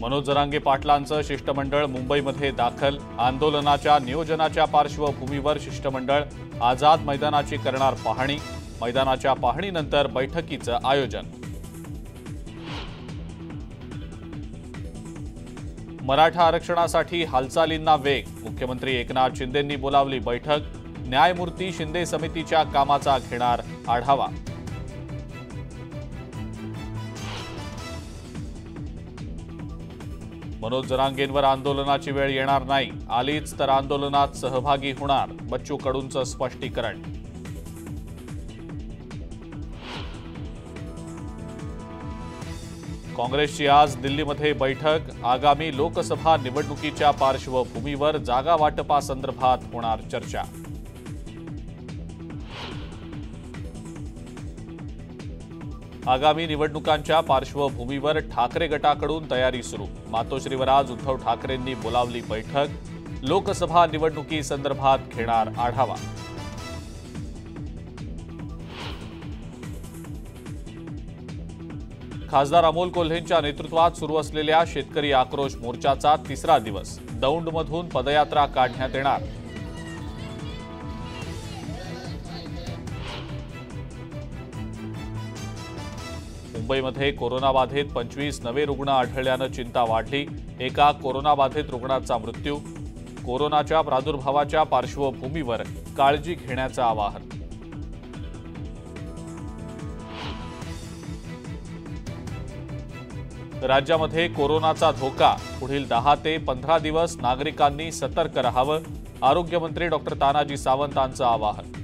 मनोज जरांगे पाटलांचं शिष्टमंडळ मुंबईमध्ये दाखल. आंदोलनाच्या नियोजनाच्या पार्श्वभूमीवर शिष्टमंडळ आझाद मैदानाची करणार पाहणी. मैदानाच्या पाहणीनंतर बैठकीचं आयोजन. मराठा आरक्षणासाठी हालचालींना वेग. मुख्यमंत्री एकनाथ शिंदेंनी बोलावली बैठक. न्यायमूर्ती शिंदे समितीच्या कामाचा घेणार आढावा. मनोज जरांगेंवर आंदोलनाची वेळ येणार नाही. आलीच तर आंदोलनात सहभागी होणार बच्चू कडूंचं स्पष्टीकरण. काँग्रेसची आज दिल्लीमध्ये बैठक आगामी लोकसभा निवडणुकीच्या पार्श्वभूमीवर जागा वाटपासंदर्भात होणार चर्चा. आगामी निवडणुकांच्या पार्श्वभूमीवर ठाकरे गटाकडून तयारी सुरू. मातोश्रीवर आज उद्धव ठाकरेंनी बोलावली बैठक. लोकसभा निवडणुकीसंदर्भात घेणार आढावा. खासदार अमोल कोल्हेंच्या नेतृत्वात सुरू असलेल्या शेतकरी आक्रोश मोर्चाचा तिसरा दिवस. दौंडमधून पदयात्रा काढण्यात येणार. मुंबईमध्ये कोरोनाबाधित पंचवीस नवे रुग्ण आढळल्यानं चिंता वाढली. एका कोरोनाबाधित रुग्णाचा मृत्यू. कोरोनाच्या प्रादुर्भावाच्या पार्श्वभूमीवर काळजी घेण्याचं आवाहन. राज्यामध्ये कोरोनाचा धोका. पुढील दहा ते पंधरा दिवस नागरिकांनी सतर्क राहावं. आरोग्यमंत्री डॉक्टर तानाजी सावंतांचं आवाहन.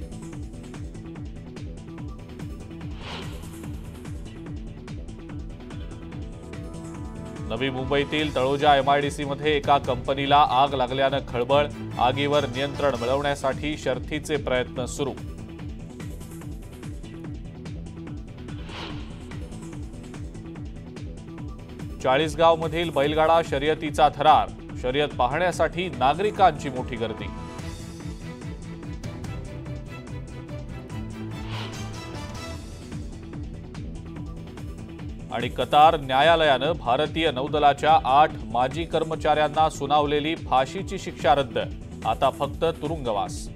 नवी मुंबईतील तळोजा एमआयडीसीमध्ये एका कंपनीला आग लागल्यानं खळबळ आगीवर नियंत्रण मिळवण्यासाठी शर्थीचे प्रयत्न सुरू. चाळीसगावमधील बैलगाडा शर्यतीचा थरार शर्यत पाहण्यासाठी नागरिकांची मोठी गर्दी. आणि कतार न्यायालयानं भारतीय नौदलाच्या आठ माजी कर्मचाऱ्यांना सुनावलेली फाशीची शिक्षा रद्द. आता फक्त तुरुंगवास.